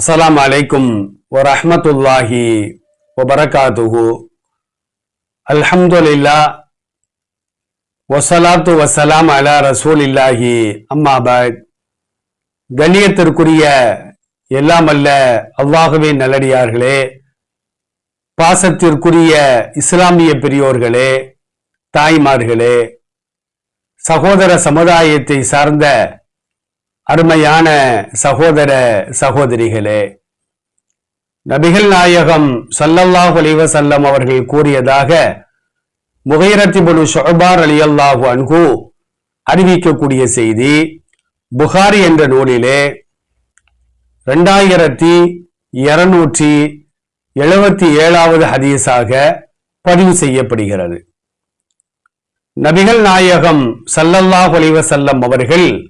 அஸ்லாம் அலைக்கும் வரஹ்மத்துல்லாஹி வபரகாத்துஹு. அல்ஹம்துலில்லா வசலாத்து வசலாம் அலா ரசூல் இல்லாஹி அம்மாபாத் கண்ணியத்திற்குரிய எல்லாம் அல்ல அவ்வாகவே நல்லடியார்களே. பாசத்திற்குரிய இஸ்லாமிய பெரியோர்களே தாய்மார்களே. சகோதர சமுதாயத்தை சார்ந்த அருமையான சகோதர சகோதரிகளே நபிகள் நாயகம் சல்லல்லாஹு அலிவசல்லம் அவர்கள் கூறியதாக முகைரத்திபுனு அலி அல்லாஹு அன்கு அறிவிக்கக்கூடிய செய்தி புகாரி என்ற நூலிலே ரெண்டாயிரத்தி இருநூற்றி எழுபத்தி ஏழாவது ஹதீஸாக பதிவு செய்யப்படுகிறது. நபிகள் நாயகம் ஸல்லல்லாஹு அலிவசல்லம் அவர்கள்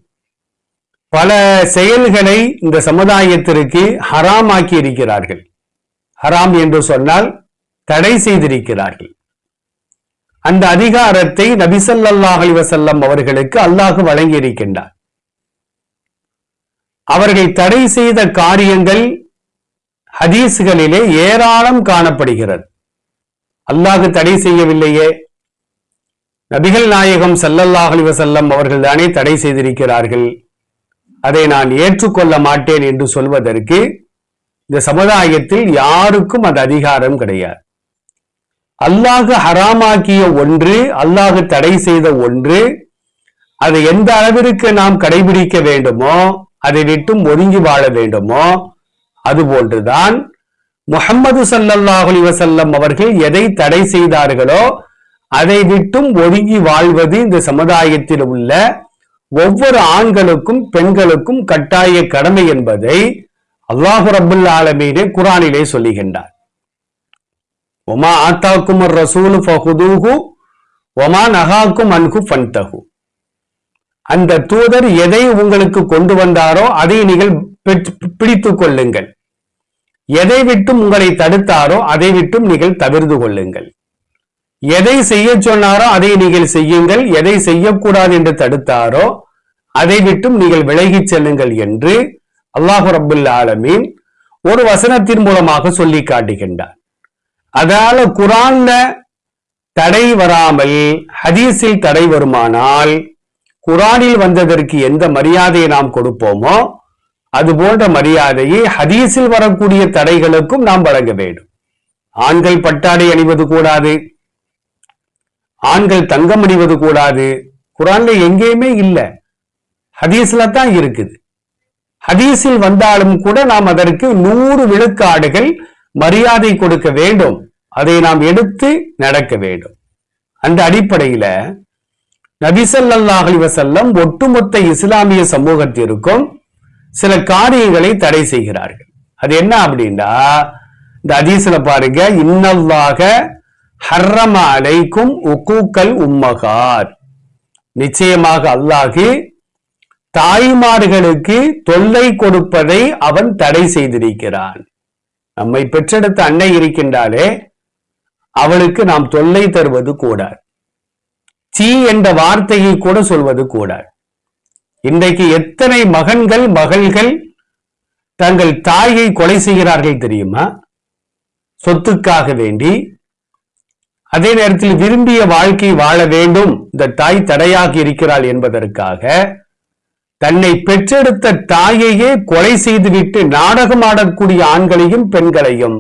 பல செயல்களை இந்த சமுதாயத்திற்கு ஹராமாக்கி இருக்கிறார்கள் ஹராம் என்று சொன்னால் தடை செய்திருக்கிறார்கள். அந்த அதிகாரத்தை நபிசல்லாஹ் அலிவசல்லம் அவர்களுக்கு அல்லாஹு வழங்கி இருக்கின்றார் அவர்கள் தடை செய்த காரியங்கள் ஹதீஸ்களிலே ஏராளம் காணப்படுகிறது. அல்லாஹு தடை செய்யவில்லையே. நபிகள் நாயகம் சல்லல்லாஹ் அலிவசல்லம் அவர்கள் தானே தடை செய்திருக்கிறார்கள். அதை நான் ஏற்றுக்கொள்ள மாட்டேன் என்று சொல்வதற்கு இந்த சமுதாயத்தில் யாருக்கும் அது அதிகாரம் கிடையாது. அல்லாஹ் ஹராமாக்கிய ஒன்று அல்லாஹ் தடை செய்த ஒன்று அதை எந்த அளவிற்கு நாம் கடைபிடிக்க வேண்டுமோ அதை விட்டும் ஒதுங்கி வாழ வேண்டுமோ அதுபோன்றுதான் முகம்மது சல்லல்லாஹலி வசல்லம் அவர்கள் எதை தடை செய்தார்களோ அதை விட்டும் ஒதுங்கி வாழ்வது இந்த சமுதாயத்தில் உள்ள ஒவ்வொரு ஆண்களுக்கும் பெண்களுக்கும் கட்டாய கடமை என்பதை அல்லாஹு ரபுல் ஆலமீனே குரானிலே சொல்லுகின்றார். ஒமா ஆத்தாக்கும் ரசூலு ஃபஹுதூஹு ஒமா நகாக்கும் அன்கு ஃபன்தகு அந்த தூதர் எதை உங்களுக்கு கொண்டு வந்தாரோ அதை நீங்கள் பிடித்துக் கொள்ளுங்கள். எதை விட்டும் உங்களை தடுத்தாரோ அதை விட்டும் நீங்கள் தவிர்த்து கொள்ளுங்கள். எதை செய்ய சொன்னாரோ அதை நீங்கள் செய்யுங்கள். எதை செய்யக்கூடாது என்று தடுத்தாரோ அதை விட்டும் நீங்கள் விலகிச் செல்லுங்கள் என்று அல்லாஹு ரபுல் ஆலமீன் ஒரு வசனத்தின் மூலமாக சொல்லி காட்டுகின்றார். அதால குரான்ல தடை வராமல் ஹதீஸில் தடை வருமானால் குரானில் வந்ததற்கு எந்த மரியாதையை நாம் கொடுப்போமோ அது போன்ற மரியாதையை ஹதீஸில் வரக்கூடிய தடைகளுக்கும் நாம் வழங்க வேண்டும். ஆண்கள் பட்டாடை அணிவது கூடாது. ஆண்கள் தங்கம் அணிவது கூடாது. குரான்ல எங்கேயுமே இல்லை. ஹதீஸ்ல தான் இருக்குது. ஹதீஸில் வந்தாலும் கூட நாம் அதற்கு நூறு விழுக்காடுகள் மரியாதை கொடுக்க வேண்டும். அதை நாம் எடுத்து நடக்க வேண்டும். அந்த அடிப்படையில நபிசல்லாஹ் அலி வசல்லம் ஒட்டுமொத்த இஸ்லாமிய சமூகத்திற்கும் சில காரியங்களை தடை செய்கிறார்கள். அது என்ன அப்படின்னா இந்த ஹதீஸ்ல பாருங்க இன்னல்லாக ஹர்ரம அலைக்கும் உக்கூக்கல் உம்மகார் நிச்சயமாக அல்லாஹு தாய்மார்களுக்கு தொல்லை கொடுப்பதை அவன் தடை செய்திருக்கிறான். நம்மை பெற்றெடுத்த அன்னை இருக்கின்றாலே அவளுக்கு நாம் தொல்லை தருவது கூடாது. சீ என்ற வார்த்தையை கூட சொல்வது கூடாது. இன்றைக்கு எத்தனை மகன்கள் மகள்கள் தங்கள் தாயை கொலை செய்கிறார்கள் தெரியுமா? சொத்துக்காக வேண்டி. அதே நேரத்தில் விரும்பிய வாழ்க்கை வாழ வேண்டும். இந்த தாய் தடையாக இருக்கிறாள் என்பதற்காக தன்னை பெற்றெடுத்த தாயையே கொலை செய்துவிட்டு நாடகம் ஆடக்கூடிய ஆண்களையும் பெண்களையும்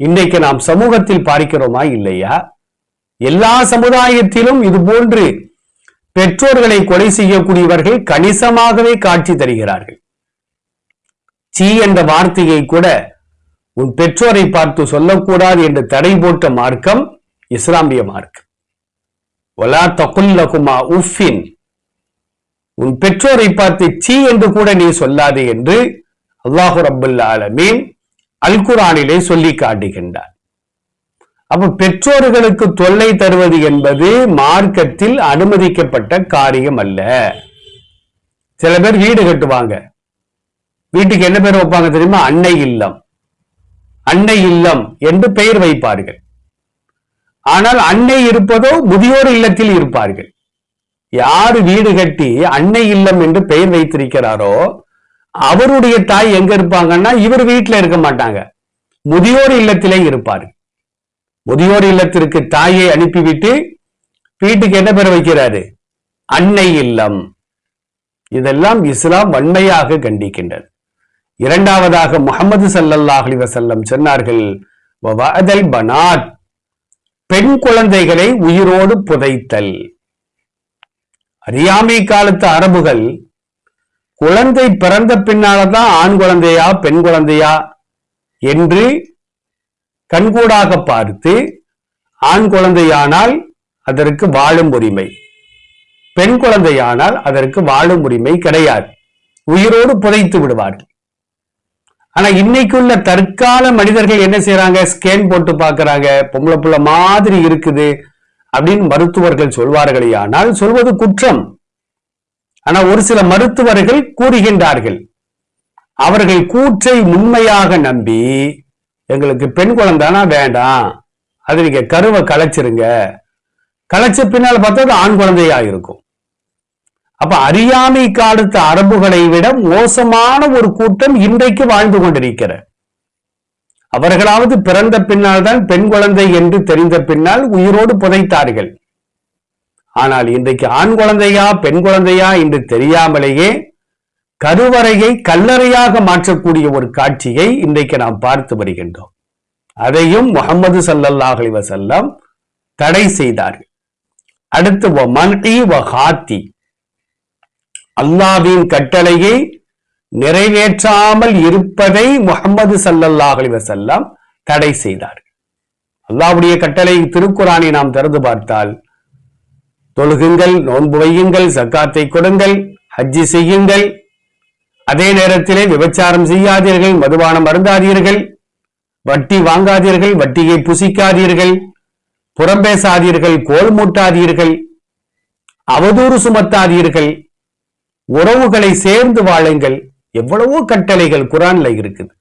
இன்றைக்கு நாம் சமூகத்தில் பார்க்கிறோமா இல்லையா? எல்லா சமுதாயத்திலும் இது போன்று பெற்றோர்களை கொலை செய்யக்கூடியவர்கள் கணிசமாகவே காட்சி தருகிறார்கள். சீ என்ற வார்த்தையை கூட உன் பெற்றோரை பார்த்து சொல்லக்கூடாது என்று தடை போட்ட மார்க்கம் இஸ்லாமிய மார்க்கம். ஒலா தகுல்லகுமா உஃபின் உன் பெற்றோரை பார்த்து சீ என்று கூட நீ சொல்லாதே என்று அல்லாஹு ரபுல் ஆலமீன் அல்குரானிலே சொல்லி காட்டுகின்றார் அப்ப பெற்றோர்களுக்கு தொல்லை தருவது என்பது மார்க்கத்தில் அனுமதிக்கப்பட்ட காரியம் அல்ல. சில பேர் வீடு கட்டுவாங்க. வீட்டுக்கு என்ன பேர் வைப்பாங்க தெரியுமா? அன்னை இல்லம். அன்னை இல்லம் என்று பெயர் வைப்பார்கள். ஆனால் அன்னை இருப்பதோ முதியோர் இல்லத்தில் இருப்பார்கள். யார் வீடு கட்டி அன்னை இல்லம் என்று பெயர் வைத்திருக்கிறாரோ அவருடைய தாய் எங்க இருப்பாங்கன்னா இவர் வீட்டில் இருக்க மாட்டாங்க. முதியோர் இல்லத்திலே இருப்பார். முதியோர் இல்லத்திற்கு தாயை அனுப்பிவிட்டு வீட்டுக்கு என்ன பெற வைக்கிறாரு? அன்னை இல்லம். இதெல்லாம் இஸ்லாம் வன்மையாக கண்டிக்கின்றது. இரண்டாவதாக முகமது சல்லல்லாஹ் அலைஹி வஸல்லம் சொன்னார்கள் பனாத். பெண் குழந்தைகளை உயிரோடு புதைத்தல். அறியாமை காலத்து அரபுகள் குழந்தை பிறந்த பின்னால்தான் ஆண் குழந்தையா பெண் குழந்தையா என்று கண்கூடாக பார்த்து ஆண் குழந்தையானால் அதற்கு வாழும் உரிமை பெண் குழந்தையானால் அதற்கு வாழும் உரிமை கிடையாது. உயிரோடு புதைத்து விடுவார்கள். ஆனா இன்னைக்குள்ள தற்கால மனிதர்கள் என்ன செய்யறாங்க ஸ்கேன் போட்டு பாக்குறாங்க பொம்பளை புள்ள மாதிரி இருக்குது. அப்படின்னு மருத்துவர்கள் சொல்வார்களே ஆனால் சொல்வது குற்றம். ஆனா ஒரு சில மருத்துவர்கள் கூறுகின்றார்கள். அவர்கள் கூற்றை உண்மையாக நம்பி எங்களுக்கு பெண் குழந்தைனா வேண்டாம். அது நீங்க கருவை கலைச்சிருங்க. கலைச்ச பின்னால் பார்த்தா அது ஆண் குழந்தையா இருக்கும். அப்ப அறியாமை காலத்து அரபுகளை விட மோசமான ஒரு கூட்டம் இன்றைக்கு வாழ்ந்து கொண்டிருக்கிற அவர்களாவது பிறந்த பின்னால் தான் பெண் குழந்தை என்று தெரிந்த பின்னால் உயிரோடு புதைத்தார்கள். ஆனால் இன்றைக்கு ஆண் குழந்தையா பெண் குழந்தையா என்று தெரியாமலேயே கருவறையை கல்லறையாக மாற்றக்கூடிய ஒரு காட்சியை இன்றைக்கு நாம் பார்த்து வருகின்றோம். அதையும் முகமது சல்லல்லாஹ் வசல்லம் தடை செய்தார்கள். அடுத்து வ மன்இ வ ஹாத்தி அல்லாவின் கட்டளையை நிறைவேற்றாமல் இருப்பதை முகமது சல்லல்லாஹ் அலைஹி தடை செய்தார்கள். அல்லாவுடைய கட்டளை திருக்குறானை நாம் திறந்து பார்த்தால் தொழுகுங்கள் நோன்பு வையுங்கள் சக்காத்தை கொடுங்கள் ஹஜ்ஜி செய்யுங்கள் அதே நேரத்திலே விபச்சாரம் செய்யாதீர்கள் மதுபானம் அருந்தாதீர்கள் வட்டி வாங்காதீர்கள் வட்டியை புசிக்காதீர்கள் புறம்பேசாதீர்கள் கோல் மூட்டாதீர்கள் அவதூறு சுமத்தாதீர்கள் உறவுகளை சேர்ந்து வாழுங்கள் எவ்வளவோ கட்டளைகள் குரான்ல இருக்குது.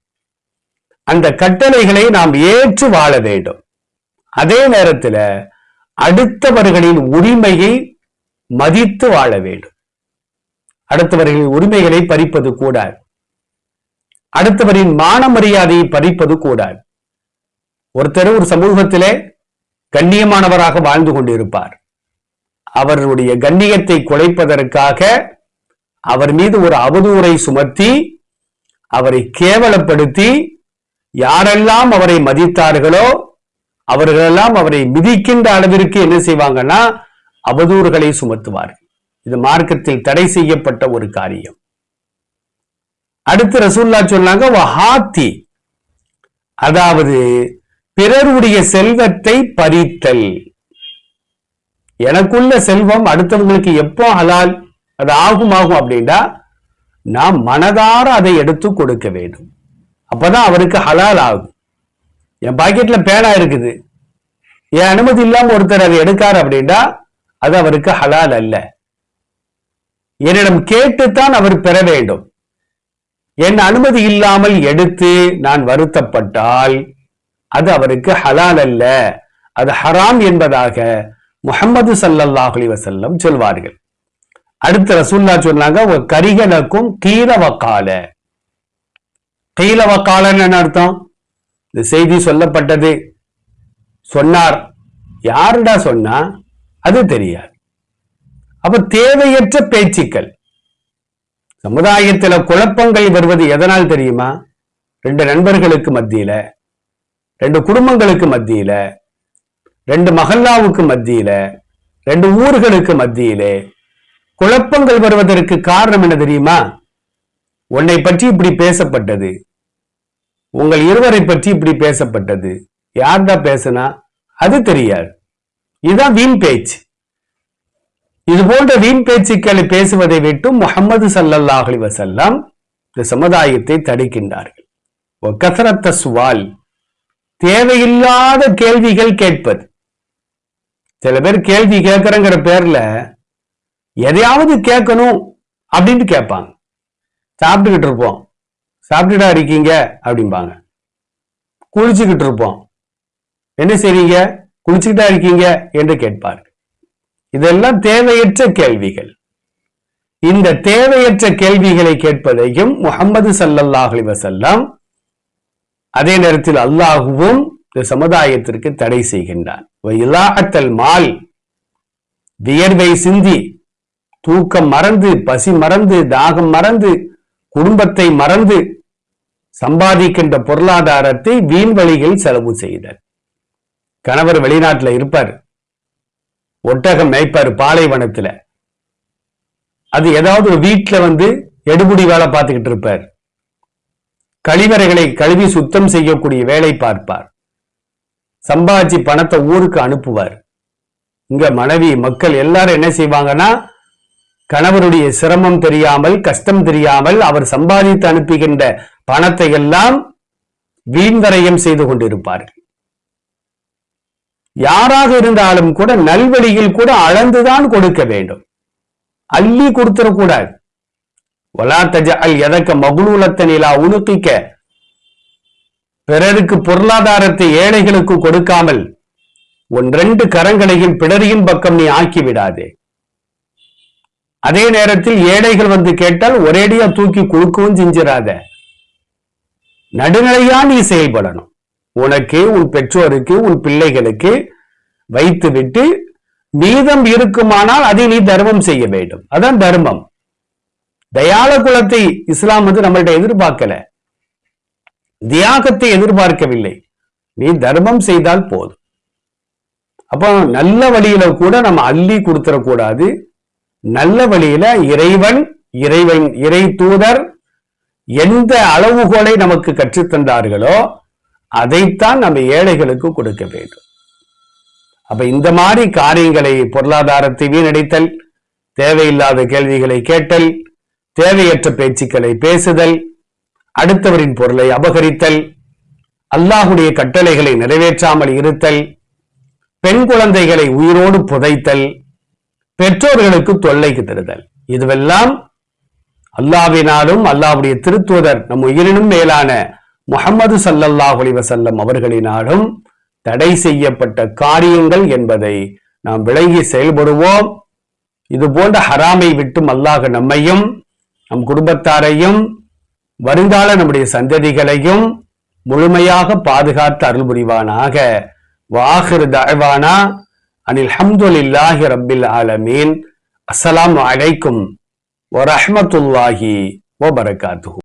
அந்த கட்டளைகளை நாம் ஏற்று வாழ வேண்டும். அதே நேரத்தில் அடுத்தவர்களின் உரிமையை மதித்து வாழ வேண்டும். அடுத்தவர்களின் உரிமைகளை பறிப்பது கூடாது. அடுத்தவரின் மான மரியாதையை பறிப்பது கூடாது. ஒருத்தர் ஒரு சமூகத்திலே கண்ணியமானவராக வாழ்ந்து கொண்டிருப்பார். அவருடைய கண்ணியத்தை குலைப்பதற்காக அவர் மீது ஒரு அவதூறை சுமத்தி அவரை கேவலப்படுத்தி யாரெல்லாம் அவரை மதித்தார்களோ அவர்களெல்லாம் அவரை மிதிக்கின்ற அளவிற்கு என்ன செய்வாங்கன்னா அவதூறுகளை சுமத்துவார்கள் இது மார்க்கத்தில் தடை செய்யப்பட்ட ஒரு காரியம். அடுத்து ரசூல்லா சொன்னாங்க வஹாத்தி. அதாவது பிறருடைய செல்வத்தை பறித்தல். எனக்குள்ள செல்வம் அடுத்தவங்களுக்கு எப்போ ஹலால்? அது ஆகும் ஆகும் அப்படின்னா நாம் மனதார அதை எடுத்து கொடுக்க வேண்டும். அப்பதான் அவருக்கு ஹலால் ஆகும். என் பாக்கெட்ல பேனா இருக்குது. என் அனுமதி இல்லாம ஒருத்தர் அதை எடுக்காரு அப்படின்னா அது அவருக்கு ஹலால் அல்ல. என்னிடம் கேட்டுத்தான் அவர் பெற வேண்டும். என் அனுமதி இல்லாமல் எடுத்து நான் வருத்தப்பட்டால் அது அவருக்கு ஹலால் அல்ல. அது ஹராம் என்பதாக முகமது ஸல்லல்லாஹு அலைஹி சொல்வார்கள். அடுத்த ரசூல்லா சொன்னாங்க "வ கரிகலக்கும் கீழவக்கால. கீழவக்காலன்னு என்ன அர்த்தம்? இந்த செய்தி சொல்லப்பட்டது. சொன்னார். யாருடா சொன்னா? அது தெரியாது. அப்ப தேவையற்ற பேச்சுக்கள். சமுதாயத்துல குழப்பங்கள் வருவது எதனால் தெரியுமா? ரெண்டு நண்பர்களுக்கு மத்தியில ரெண்டு குடும்பங்களுக்கு மத்தியில ரெண்டு மகல்லாவுக்கு மத்தியில ரெண்டு ஊர்களுக்கு மத்தியிலே குழப்பங்கள் வருவதற்கு காரணம் என்ன தெரியுமா? உன்னை பற்றி இப்படி பேசப்பட்டது. உங்கள் இருவரை பற்றி இப்படி பேசப்பட்டது. யார்டா பேசுனா? அது தெரியாது. இதுதான் வீண் பேச்சு. இது போன்ற வீண் பேச்சுக்களை பேசுவதை விட்டு முகமது சல்லல்லாஹு வசல்லாம் இந்த சமுதாயத்தை தடுக்கின்றார்கள். கசரத்த சுவால் தேவையில்லாத கேள்விகள் கேட்பது. சில பேர் கேள்வி கேட்கிறங்கிற பேர்ல எதையாவது கேட்கணும் அப்படின்னு கேட்பாங்க. சாப்பிட்டுக்கிட்டு இருப்போம். சாப்பிட்டுட்டா இருக்கீங்க அப்படிம்பாங்க. குளிச்சுக்கிட்டு இருப்போம். என்ன செய்றீங்க? குளிச்சுக்கிட்டா இருக்கீங்க என்று கேட்பார்கள். இதெல்லாம் தேவையற்ற கேள்விகள். இந்த தேவையற்ற கேள்விகளை கேட்பதையும் முகமது சல்லல்லாஹ் வசல்லாம் அதே நேரத்தில் அல்லாஹுவும் இந்த சமுதாயத்திற்கு தடை செய்கின்றான். மால் வியர்வை சிந்தி தூக்கம் மறந்து பசி மறந்து தாகம் மறந்து குடும்பத்தை மறந்து சம்பாதிக்கின்ற பொருளாதாரத்தை வீண் வழியில் செலவு செய்தல். கணவர் வெளிநாட்டுல இருப்பார். ஒட்டகம் மேய்ப்பார் பாலைவனத்துல. அது ஏதாவது ஒரு வீட்டுல வந்து எடுபுடி வேலை பார்த்துக்கிட்டு இருப்பார். கழிவறைகளை கழுவி சுத்தம் செய்யக்கூடிய வேலை பார்ப்பார். சம்பாதிச்சு பணத்தை ஊருக்கு அனுப்புவார். இங்க மனைவி மக்கள் எல்லாரும் என்ன செய்வாங்கன்னா கணவருடைய சிரமம் தெரியாமல் கஷ்டம் தெரியாமல் அவர் சம்பாதித்து அனுப்புகின்ற பணத்தை எல்லாம் வீண்வரையம் செய்து கொண்டிருப்பார்கள் யாராக இருந்தாலும் கூட நல்வழியில் கூட அளந்துதான் கொடுக்க வேண்டும். அள்ளி கொடுத்துடக்கூடாது. ஒலா தஜ அல் எதக்க மகுலூலத்தனிலா உணுக்கிக்க பிறருக்கு பொருளாதாரத்தை ஏழைகளுக்கு கொடுக்காமல் ஒன்றெண்டு கரங்களையும் பிடரியின் பக்கம் நீ ஆக்கி விடாதே அதே நேரத்தில் ஏழைகள் வந்து கேட்டால் ஒரேடியா தூக்கி கொடுக்கவும் செஞ்சிடாத நடுநிலையா நீ செயல்படணும். உனக்கு உன் பெற்றோருக்கு உன் பிள்ளைகளுக்கு வைத்து விட்டு மீதம் இருக்குமானால் அதை நீ தர்மம் செய்ய வேண்டும். அதான் தர்மம். தயால குலத்தை இஸ்லாம் வந்து நம்மள்ட்ட எதிர்பார்க்கல. தியாகத்தை எதிர்பார்க்கவில்லை. நீ தர்மம் செய்தால் போதும். அப்போ நல்ல வழியில கூட நம்ம அள்ளி கொடுத்துடக்கூடாது நல்ல வழியில இறைவன் இறைவன் இறை தூதர் எந்த அளவுகோலை நமக்கு கற்றுத்தந்தார்களோ அதைத்தான் நம்ம ஏழைகளுக்கு கொடுக்க வேண்டும். அப்ப இந்த மாதிரி காரியங்களை பொருளாதாரத்தை வீணடித்தல் தேவையில்லாத கேள்விகளை கேட்டல் தேவையற்ற பேச்சுக்களை பேசுதல் அடுத்தவரின் பொருளை அபகரித்தல் அல்லாஹுடைய கட்டளைகளை நிறைவேற்றாமல் இருத்தல் பெண் குழந்தைகளை உயிரோடு புதைத்தல் பெற்றோர்களுக்கு தொல்லைக்கு தருதல். இதுவெல்லாம் அல்லாவினாலும் அல்லாவுடைய திருத்துவதர் நம் உயிரினும் மேலான முகமது சல்லல்லாஹ் வசல்லம் அவர்களினாலும் தடை செய்யப்பட்ட காரியங்கள் என்பதை நாம் விலகி செயல்படுவோம். இது போன்ற ஹராமை விட்டும் அல்லாஹ் நம்மையும் நம் குடும்பத்தாரையும் வருங்கால நம்முடைய சந்ததிகளையும் முழுமையாக பாதுகாத்து அருள் புரிவானாக வாஹிர் தழ்வானா அனில் ஹம்துலில்லாஹி ரப்பில் ஆலமீன் அஸ்ஸலாமு அலைக்கும் வரஹமத்துல்லாஹி வபரகாத்துஹு